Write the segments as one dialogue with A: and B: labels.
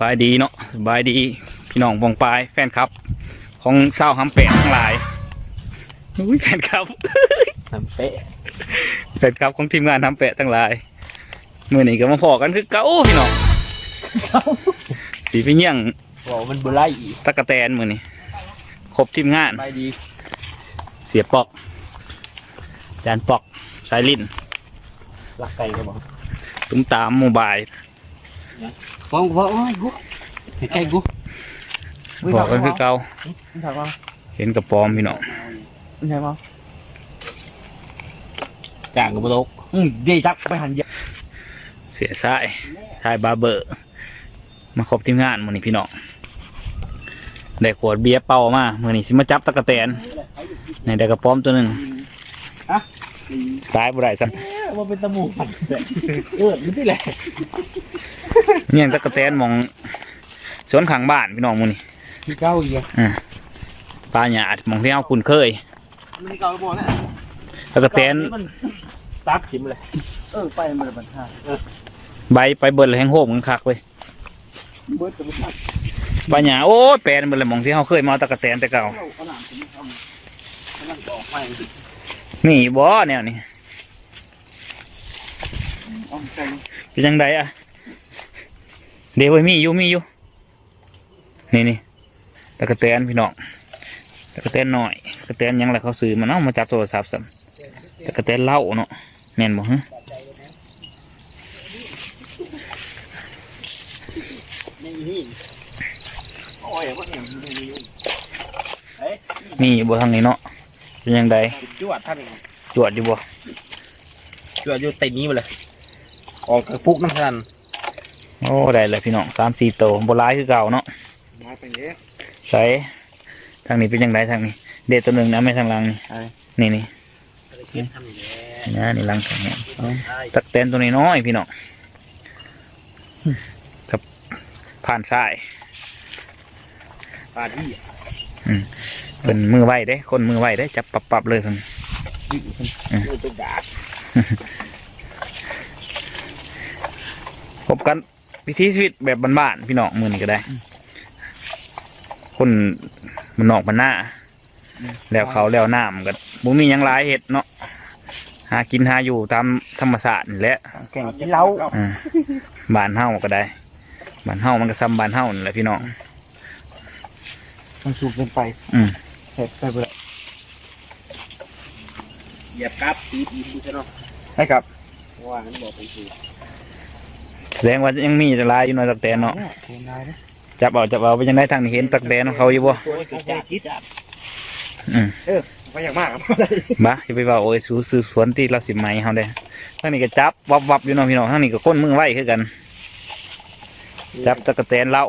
A: สบายดีเนาะสบายดีพี่น้องวงปลายแฟนครับ ของเศร้าวหำแปดทั้งหลายอุ้ยแฟนครับ
B: ทำเป๊ะ
A: แฟนครับของทีมงานทำแปะทั้งหลายมื่อนี้ก็มาพอกันคือเก้าพี่น้องสีไปเยี่ยง
B: บอกมันบุไล่อีก
A: ตะกะแตนมื่อนี้ครบทีมงาน
B: ไปดี
A: เสียปอก จานปอกสายลิน
B: หลักไก่ก็บอก
A: ตุ้มตามโมบาย
B: บอกว่าโอ้ยกูใกล้ๆกู
A: บอกกันคือเก่า
B: ไม่ถามว่า
A: เห็นกระปอมพี่น้อง
B: ไม่ใช่ป่ะจ่างกับบุตกอืมเดี๋ยวจับไปหันเยอะ
A: เสียสายสายบาร์เบอร์ มาครบทีมงานมื่อนี้พี่น้องได้ขวดเบียร์เป่ามามื่อนี้สิมาจับตะกะแตนในได้กระปอมตัวหนึ่งตายบ่ได้ซ้
B: ว่าเป็นตะหมูผัดแบบเออนี่แหละำ
A: เนี่ยงตะกะแตนหมองสวนข้างบ้านพี่น้องมื่อนี้
B: ที่เก้าอีก
A: ปลาหยาดหมองที่เอาคุณเคย
B: มันเก้าบอกแล้ว
A: ตะกะแตน
B: มันซับขิมเลยเออไปมันปัญหา
A: ใบไปเบิดเลยแห้งโหมกันคักเว้ย
B: เบิร์ดกับมันซับ
A: ปลาหยาโอ้ยแปลนเบิดเลยหมองที่เขาเคยมาเอาตะกะแตนแต่เก่า
B: เอาเอาหนามผมทำกำลังออกไป
A: นี่บ่แนวนี้
B: เออใจ
A: เป็นยังไงอะเดี๋ยวไว้มีอยู่มีอยู่ นี่นี่ตะกะแตนพี่น้อง ตะกะแตนหน่อย ตะกะแตนหยังแหละเขาซื้อมาเนาะมาจับโทรศัพท์ซ้ำตะกะแตนเหล้าเนาะแม่นบ่ฮะ
B: ไม่มีโอ้ยว่าเห็นไม่มี
A: นี่บ่ทางนี้เนาะเป็นยังไง
B: จวดท่าน
A: จวดอยู่บ่
B: จวดอยู่ติดนี้มาเลย ออกกระปุกน้ำทัน
A: โอ้ได้เลยพี่น้องสามสี่โตวบ่ร้ายคือเก่าเนาะ
B: มาเป็นเยอะ
A: ใส่ทางนี้เป็นยังไงทางนี้ เด็ดตัวหนึ่งนะไม่ทางหลังนี่นี่นี่นะนี่หลังทางนี้ตะกะแตนตัวนี้น้อยพี่น้องกับผ่านซ้าย
B: ปลาที่
A: เป็นมือไวเด้ คนมือไวเด้จับปับปับเลยคน
B: ยิ่งมันเป็นดาบ
A: พบกันวิถีชีวิตแบบบ้านๆพี่น้องมือนี้ก็ได้ คนมันนอกมันหน้า แล้วเขาแล้วน้ำกันบุมีหยังหลายเห็ดเนาะหากินหาอยู่ตามธรรมศาสตร์นี่แหละ
B: แข่งกินเหล้า
A: อ่าบ้านเฮาก็ได้บ้านเฮามันก็ซ้ำบ้านเฮานี่แหละพี่น้อง
B: มันสูงเกินไป
A: อืม
B: เผ็ดไปเลยเหยียบกับตีตีดูใช่ไหมใช่ครับว่างั้นบอกเป็นสูตร
A: แสดงว่ายังมีหลายอยู่เน้อยตักแตนเนาะ
B: เทนายนะ
A: จับเอาจับเอาไปยังได้ทางนี้เห็นตักแตนของเขาอยู่บ่
B: โอ้ยจัดจัด
A: อืม
B: เออไปอย่างมากครับ
A: บ้าอย่าไปว่าโอ้ยสู้ซื้อสวนที่เราสิไหมเฮาได้ทางนี้ก็จับวับวับอยู่เน้องพี่น้องทางนี้ก็ก้นมือไว้คือกัน จับตะกะแตนเหล่า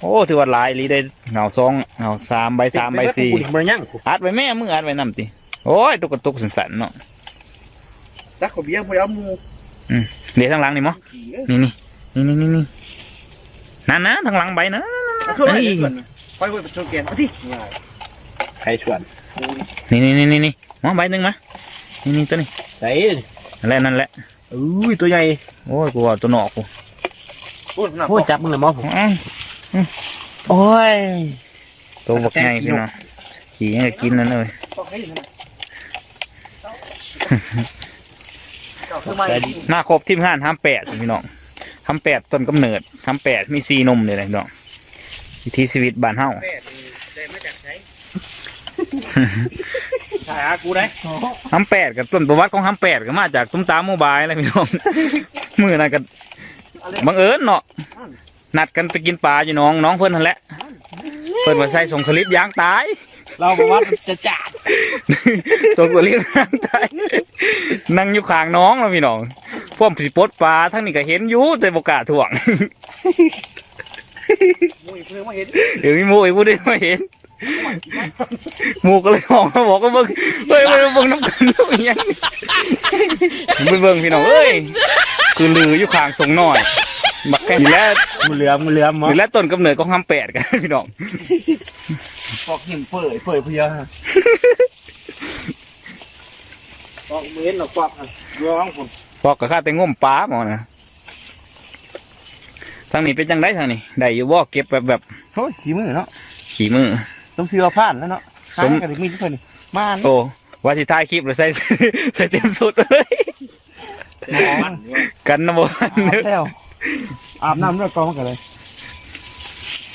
A: โอ้ถือว่าหลายอีหลีได้เหงาสองเหงาสามใบสามใบสี่
B: มันยัง
A: อัดไว้แม่มืออัดไว้นำติโอ้ยตุกกระตุกสันๆเนาะ
B: จักขบียพยายามมู
A: เดี๋ยวทางหลังนี่มั้งนี่นี่ นี่นี่นี่นั่นนะทางหลังใบนะ
B: ช่วยชวนค่อยไปชวนแกนมาที่ใครชวน
A: นี่นี่นี่นี่นี่มาใบหนึ่งมานี่นี่ตัวนี้
B: ไหน
A: นั่นแหละนั่นแหละ
B: อุ้ยตัวใหญ่
A: โอ้ยกูว่าตัวหนอกกู
B: โอ้ยจับมึงเลยมอผม
A: อื้อ
B: โอ้ย
A: ตัวบักไงพี่น้องขี่ยังจะกินนั่นเลยหน้าครบทีมงานทำแปดพี่น้อง ทำแปดต้นกำเนิดทำแปดมีซีนมเลยนะพี่น้องวิถีชีวิตบ้านเฮา
B: ถ่ายอากูได้
A: ทำแปดกับต้นประวัติของทำแปดก็มาจากตุ้มตามโมบายอะไรพี่น้องมือนั่นก็บังเอิญเนาะนัดกันไปกินปลาอยู่น้องน้องเพิ่นนั่นแหละเพิ่นมาใส่ส่งสลิปยางตาย
B: เราบอกว่าจะจัด
A: ส่งสลิปยางตายนั่งอยู่ข้างน้องแล้วพี่น้อง พวกสิปลดปลาทั้งนี้ก็เห็นอยู่แต่บกล้าถ่วง
B: มุ้ยเพิ่งมาเห็น
A: เดี๋ยวมีหมูอีกผู้เดียวมาเห็นหมูก็เลยออกมาบอกก็เบิ่งเฮ้ยเฮ้ยเบิ่งน้ำกันลูกอีหยังไปเบิ่งพี่น้องเอ้ยคือลืออยู่ข้างสงหน่อยบักแก่นี่แหล้ว
B: มือเหลือมมือเหลือมมั้ง
A: นี่แหล้วต้นกำเนิดของคำแปดกันพี่น้อง
B: ปอกหิมเปื่อยเปื่อยเพียปอกมือเห็นหรอกปอกร้องผม
A: พอกกับข้าแต่ง่มปลาหมอนะทางนี้เป็นจังไดทางนี้ได้อยู่บ่เก็บแบบแบบ
B: โอ้ยขี้มือเนาะ
A: ขี่มือ
B: ต้องเชื่อผ่านแล้วเนาะ
A: สม
B: ขายกันถึงมีทุกคนนี่มานี่
A: โอ้ว่าสิถ่ายคลิปหรือใส่ ใส่เต็มสุดเลย
B: นอน
A: กันนะบ่
B: อาบแล้วอาบน้ำเลือดกองมันกันเลย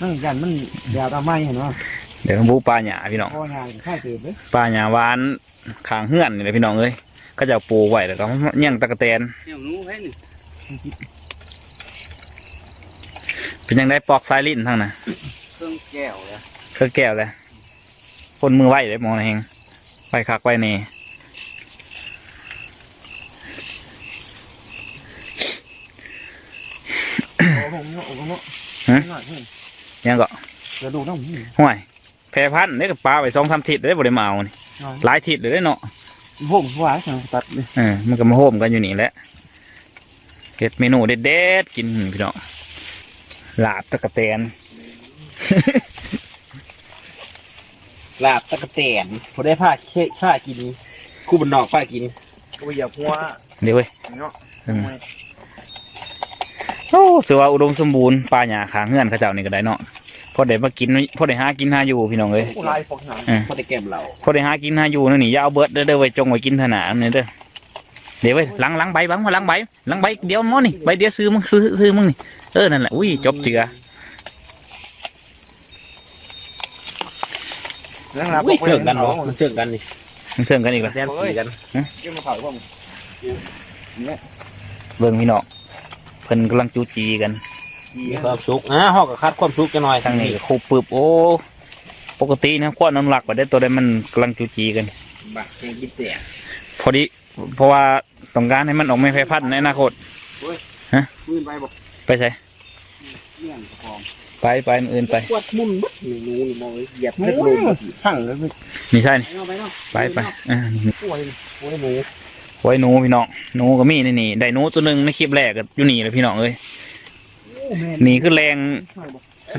B: นั่นกันมันแดดเอาไม้เห็นว่า
A: เดี๋ยวบูปลาหยาพี่น้อง
B: พ่องานข้าเติบเลย
A: ปลาหยาหวานขางเฮือนนี่แหละพี่น้องเอ้ย ก็จะเอาปลูกไว้แล้วก็เงี้ยงตะกะแตน
B: เดี๋ยวนู้ให้หนึ่ง
A: เป็นยังได้ปอกสายลิ้นทั้งน่ะ
B: เครื่องแก้วเลย
A: เครื่องแก้วเลยคนมือไหวเลยมองนะเฮงไว้คักไว้เน่
B: โอ้ผมเนาะโอ้ผมเนาะหน่อยเพิ่ม
A: ยังก็
B: เดี๋ยวดูน้ำหืม
A: ห่วยแพรพันธุ์นี่ก็ปลาไปสองสามทิศเลยบ่ได้มาเอานี่
B: หน่อย
A: หลายทิศเลยเด้อเนาะ
B: ผมหวานสั่งตัดเลย
A: เออมันก็มาโฮมกันอยู่นี่แหละเก็ดเมนูเด็ดๆกินพี่น้องลาบตะกะแตน
B: ลาบตะกะแตนพอได้ผ้าเค้ผ้ากินคู่บนนอกผ้ากินกูอย่าพัว
A: เดี๋ยวเว้ย
B: เนาะ
A: อืมโอ้ถือว่าอุดมสมบูรณ์ปลาหยาขางเงื่อนเขาเจ้านี่ก็ได้เนาะ พอได้มากินพอได้หากินหาอยู่พี่น้องเอ้ย
B: กูไล่ฟอกหนัง
A: เออ
B: พอได้แก้มเรา
A: พอได้หากินหาอยู่นั่นนี่อยาเอาเบิดเด้อเด้อไว้จงไว้กินถนาอันนี่เด้อเดี๋ยวเว้ยล้างล้างใบบังมาล้างใบล้างใบเดียวมั้งนี่ใบเดียวซื้อมึงซื้อซื้อมึงนี่เออนั่นแหละอุ้ยจบเถื่อ
B: แล้วนะเชื่อกันเนาะเชื่อกันนี่
A: มันเชื่อมกันอีกแล้ว
B: แซมสีกันเกี่ยวมาเผาว่า
A: เบิ่งพี่น้องเพิ่นกำลังจูจีกัน
B: มีความสุขอะหอกกับคัดความสุขกันหน่อย
A: ทางนี้ก็คูปึบโอ้ปกตินะขั้วน้ำหลักไปได้ตัวใดมันกำลังจูจีกัน
B: บักแกงกินเสีย
A: พอดีเพราะว่าต้องการให้มันออกไม่แพร่พันธุ์ในอนาคต
B: มือไปบอก
A: ไปใช่
B: เงี้ยกอง
A: ไปไปอันอื่นไป
B: ปวดมุนบัดหนูหนูมองเหยียบเล็กลงหั่งเลย
A: นี่ใช่นี่
B: ไปเนาะ
A: ไปไปอ่านี่
B: ป่วยป่วยหนู
A: ไว้หนูพี่น้องหนูก็มีนี่นี่ได้หนูตัวหนึ่งในคลิปแรกก็อยู่นี่เลยพี่น้องเอ้ย นี่คือแรง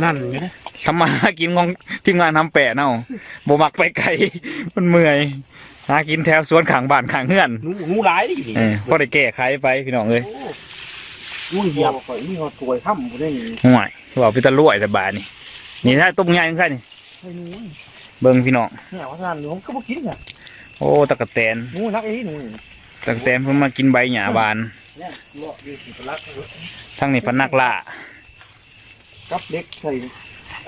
B: นั่นอยู่นะ
A: ทำมาหากินของทีมงานทำแปะเนาะบ่มักไปไกลมันเมื่อยหากินแถวสวนขางบ้านขางเฮือน
B: หนูหนูร้ายอยู่นี่
A: เออพอได้แก้ไขไปพี่น้องเอ้ย
B: หนูเหยียบก่อนนี่เขาป่วยค่ำบ่ได้นี่
A: ห่วยว่าพี่ตะลุ่ยแต่บาดนี่นี่ถ้าต้มใหญ่จังไงนี่
B: ให้หนู
A: เบิ่งพี่น้อง
B: เนี่ยว่าท่านหนูก็บ่กินอะ
A: โอ้ตะกะแตน
B: หนูรักไอ้หนู
A: ตะกะแตนเพิ่นมากินใบหญ้าบาน
B: เนี่ยเลาะอยู่สิรัก
A: ทั้งนี้พนักล่า
B: กับเด็กใส่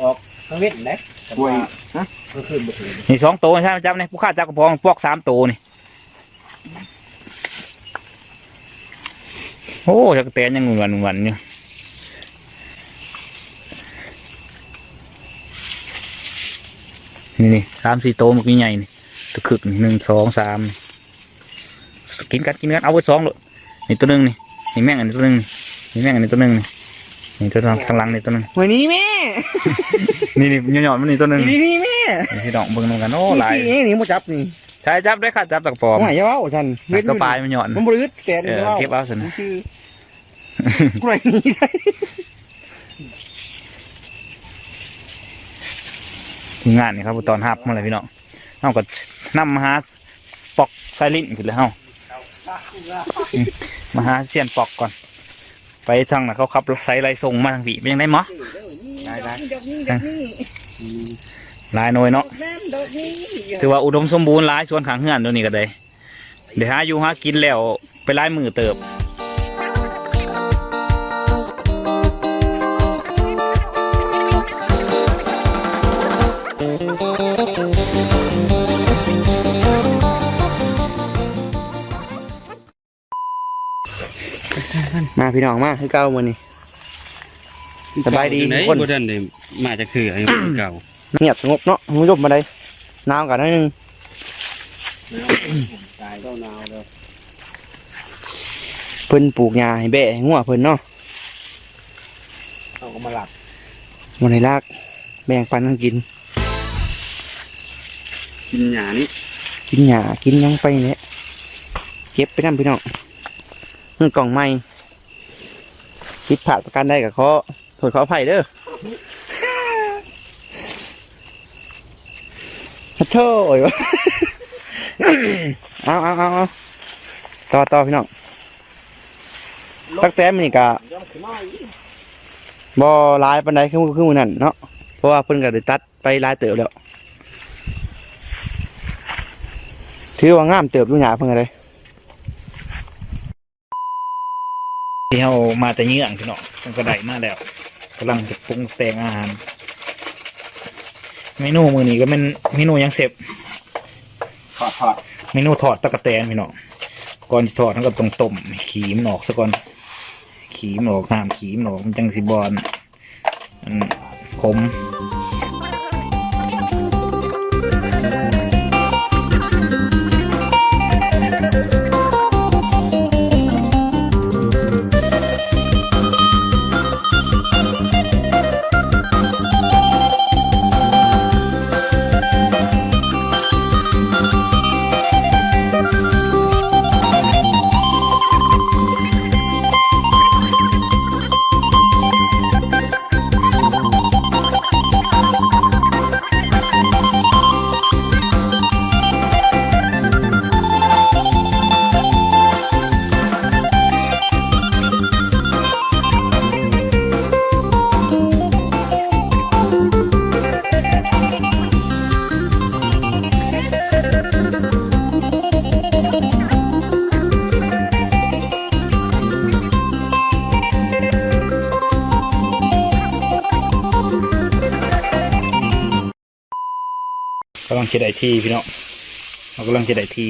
B: ออกทางเวทไหนป่วยฮะก็ขึ้นบ่ถึง
A: นี่สองตัวใช่ไหมจับนี่ผู้ฆ่าจับกระพองพวกสามตัวนี่โอ้ตะกะแตนยังหวนหวนๆอยู่นี่นี่สามสี่ตัวมันมีใหญ่นี่ตะคึกนี่หนึ่งสองสามกินกันกินกันเอาไว้สองเลย นี่ตัวหนึ่งนี่นี่แม่งอันนี้ตัวหนึ่งนี่แม่งอันนี้ตัวหนึ่งนี่นี่ตัวข้างหลังนี่ตัวหนึ่ง
B: วันนี้แม่
A: นี่นี่หย่อนๆมันนี่ตัวหนึ่ง
B: นี่นี่แม่
A: นี่พี่น้องเบิ่งนำกันโอ้หลาย
B: นี่นี่มาจับนี่
A: ใช่จับได้ค่ะจับตะกปอม
B: ว่าอย่าเว้าฉัน
A: ตัวปลายมันหย่อน
B: มันบริสุทธิ์แต่
A: เอ
B: นี่
A: อ
B: เว้า
A: เก็บเอาสินะ
B: คือกล้วยนี้ได้
A: ทีมงานนี่ครับตอนฮับมาเลยพี่น้องเอาก็นำมาหาปอกไซลินขึ้นเลยเฮา มาหาเชียนปอกก่อน ไปทางน่ะเขาขับรถไซไรส่งมาทางผีเป็นยังไงหมอ
B: ได้ได้
C: ดอกนี้ดอกนี้
A: หลายหน่วยเนาะถือว่าอุดมสมบูรณ์หลายส่วนขางเฮือนตัวนี้ก็ได้เดี๋ยวหาอยู่หากินแล้วไปไล่มือเติบ
B: พี่น้องมาคือเก่ามื้อนี้ สบายดีทุกคน
D: บ่ทันได้มาจากคืออายุเก่า
B: เงียบสงบเนาะมึงยบมาได้หนาวกันหนิดนึง
D: ตายก็หนาวแล้ว
B: เพิ่นปลูกหญ้าให้แบะให้งัวเพิ่นเนาะ
D: เขาก็มาหลับ
B: มันให้ลากแบ่งปันกันกิน
D: กินหญ้านี่
B: กินหญ้ากินหยังไปเนี่ยเก็บไปนํพี่น้องเงินกล่องใหม่ ผิดพลาดประกันได้กับขอโทษขออภัยเด้อขอโทษวะเอาเอาเอาเอาต่อต่อพี่น้องตักแต้มนี่กะบ่ลายปานใดคือคือมื้อนั้นเนาะเพราะว่าเพิ่นก็ได้ตัดไปลายเติบแล้วถือว่างามเติบอยู่หยาเพิ่นก็ได้
A: ที่เรามาแต่เยื่องพี่น้องมันก็ได้มาแล้วกำลังจะปรุงแต่งอาหารเมนูมือนี้ก็เป็นเมนูหยังเสพ
D: ทอดทอด
A: เมนูทอดตะกะแตนพี่น้องก่อนจะทอดทั้งก็ต้องต้มขีมนออกซะก่อน ขีมนออกน้ำขีมนออกมันจังสิบอลมันขม งจะได้ที่พี่น้องเรากำลังจะได้ที่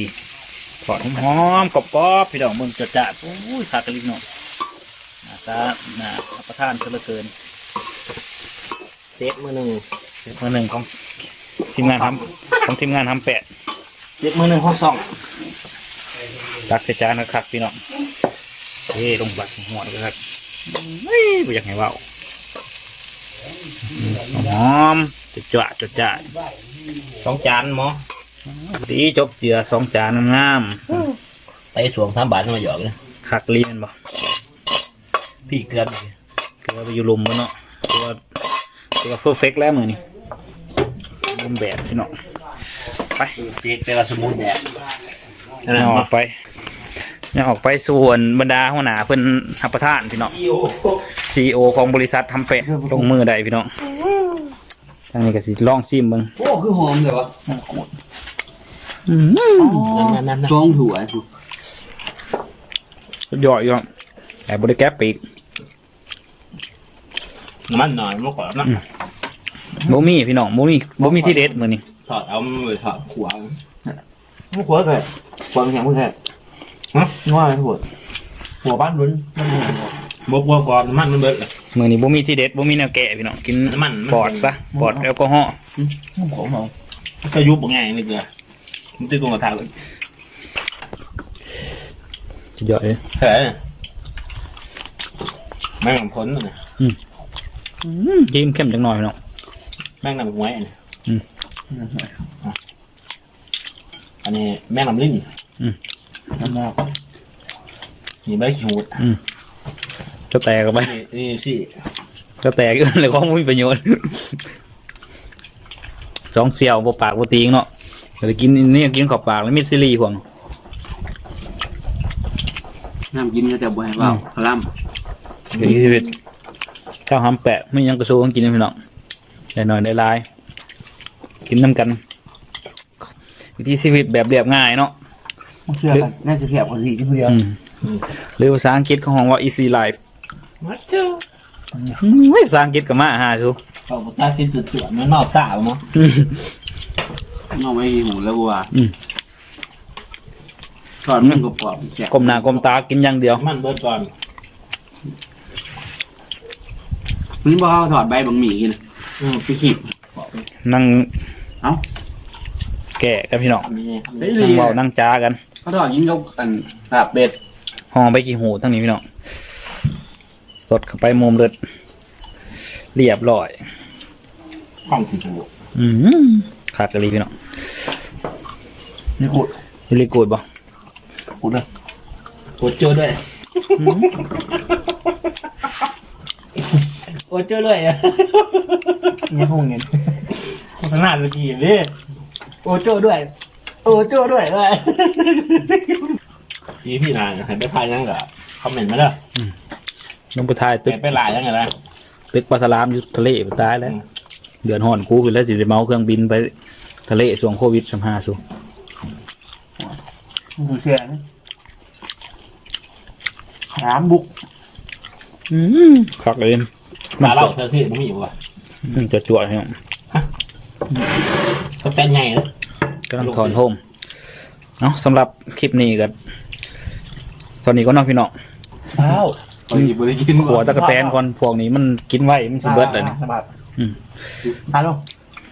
A: ทอดหอมๆกรอบๆพี่น้องมึงจะจัดโอ้ยขาดกระลิกน้องหน้าตาหน้ารับประทานซะเหลือเกิน
D: เซตมือหนึ่ง
A: มือหนึ่งของทีมงานทำของทีมงานทำแปด
D: เซตมือหนึ่งของสอง
A: ตักใส่จานนะครับพี่น้องเฮ้ลงบัดหัวเลยครับเฮ้ยบ่อยากให้เว่าหอมจะจ่าจะจ่า
D: สองจานหมอ
A: ดีจบเจือสองจานงาม
D: ไปสวงสามบาทมาหยอกเลย
A: ๆคักเลียนบ่
D: พี่เกลือ
A: เกลือไปอยู่ลุมมันเนาะตัวตัวเพอร์เฟกแล้วมือนี่ลุมแบบพี่น้องไป
D: เซตเป็นสมุนแดด
A: เนี่ยออกไปเนี่ยออกไปส่วนบรรดาหัวหน้าเพิ่นรับประทานพี่น้อง
D: อีโอ
A: ซีโอของบริษัททำเป็ดลงมือใดพี่น้องทางนี้ก็สิลองซิมเบิ่ง
D: โอ้ คือหอมเลยวะ
A: อืม
D: นั่นนั่นจ้องถั่วสุ
A: สุดยอดอยู่ครับแต่บริแกปปีก
D: มันหน่อยมากกว่านะ
A: โมมี่พี่น้องโมมี่โมมี่ที่เด็ดมือนี่
D: ถอดเอาเลยถอดขวาง
B: มันหัวแค่หัวมันแข็งมันแค่ฮะว่าอะไรหัวหัวบ้านลุ้นมันหัว
D: บกบกก่อนมันมันเบิดเลย
A: มือนี่โมมี่ที่เด็ดโมมี่แนวแกะพี่น้องกิน
D: น้ำมันมัน
A: ปอดซะปอดแอลกอฮอล์
B: มันหัวเมา
D: ก็ยุบง่ายนี่เกลือมันตีกงกระทะเลย
A: สุดยอดเลย
D: เฮ้ยแม่งพ้นเลย
A: จิ้มเข้มจังหน่อยพี่น้อง
D: แม่งนำหวยนี่
A: อืม
D: อันนี้แม่งนำลิ้น
B: น้ำมอก
D: นี่ใบขี้หูด
A: จะแตกออกไป
D: นี่นี่สิ
A: จะแตกอยู่เลยของมีประโยชน์สองเสี่ยวบ่ปากบ่ตีงเนาะเดี๋ยวกินนี่กินขอบปากแล้วมีซิลีพวง
B: น้ำกินก็จะบ่ให้เว่าคลั่ม
A: เดี๋ยวชีวิตข้าวหำแปะไม่ยังกระโซงกินนะพี่น้องได้หน่อยได้หลาย กินน้ำกัน วิธีชีวิตแบบเรียบง่ายเนาะ
B: เชื่อกันน่าจะเพียบกว่าทีเดียว
A: อืมหรือภาษาอังกฤษของว่า easy life
D: มาเจ้า
A: อืมภาษาอังกฤษกับมาหาสู
D: เขาบอกตาที่สุดส่วนมันนอกสาวมั้ง
B: น้องไม่หูแล้ววัว
A: อืม
B: ตอนมันกรอบๆแฉะ
A: กลมหน้ากลมตากินอย่างเดียว
D: มันเบิดก่อน
B: มันบอกเขาถอดใบบางหมี่กินอืมพี่ขีบ
A: นั่ง
B: เอ้า
A: แกะกันพี่น้อง
D: มี
B: ได้
A: นั่งเบานั่งจ้ากัน
B: เขาถอดยิงเขาอันลาบเป็ด
A: ห้องไปกี่หูทั้งนี้พี่น้อง สดเข้าไปมุมเลือดเรียบร้อย
D: ห้องที่ถูก
A: อืมขาดกะลีพี่น้อง
B: นี่ขุด
A: วิลลีกูดบ่
B: ขุดเลย
D: โอโจด้วยโอโจด้วยอะ
B: นี่ห้องเงิน
D: โฆษณาเมื่อกี้เลยโอโจด้วย โอโจด้วยเลยพี่พี่นายให้ไปทายยังเหรอคอมเมนต์มาเด้อ
A: ลงไปถ่ายตึก
D: ไปไปลายยังไงล่ะ
A: ตึกปลาสลามอยู่ทะเลไปตายแล้ว เดือนห่อนกูขึ้นแล้วสิได้เมาเครื่องบินไปทะเลช่วงโควิดสัมภาสู
B: ดูเสียนะสามบุก
A: อืมคักเลย
D: ปลาเล่าเธอที่มันมีอยู่ว่ะ
A: อืมจะจวดให้
D: เขาแต่งไงนะ
A: กำลังถอนโฮมเนาะสำหรับคลิปนี้ก็ตอนนี้ก็น้องพี่น้อง
B: อ้าว
D: บริบริกิน
A: ขัวตะกะแตนก่อนพวกนี้มันกินไว้มันสิเบิดเลยนี่
B: สบาย
A: อืม
B: ตายลง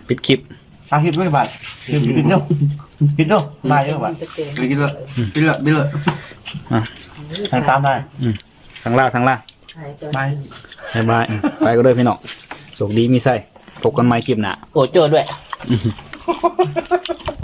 A: ปิดคลิป
B: ตาคิดด้วยบาทคิดกินเนาะกินเนาะได้เยอะบาท
C: กินเลยกินเลยกินเลย
B: ทางตามได้
A: ทางล่าทางล่า
B: ไป
A: บายบายอืมไปก็เด้อพี่น้องโชคดีมีไส้พบกันใหม่คลิปหน้า
D: โอ้โจ้ด้วย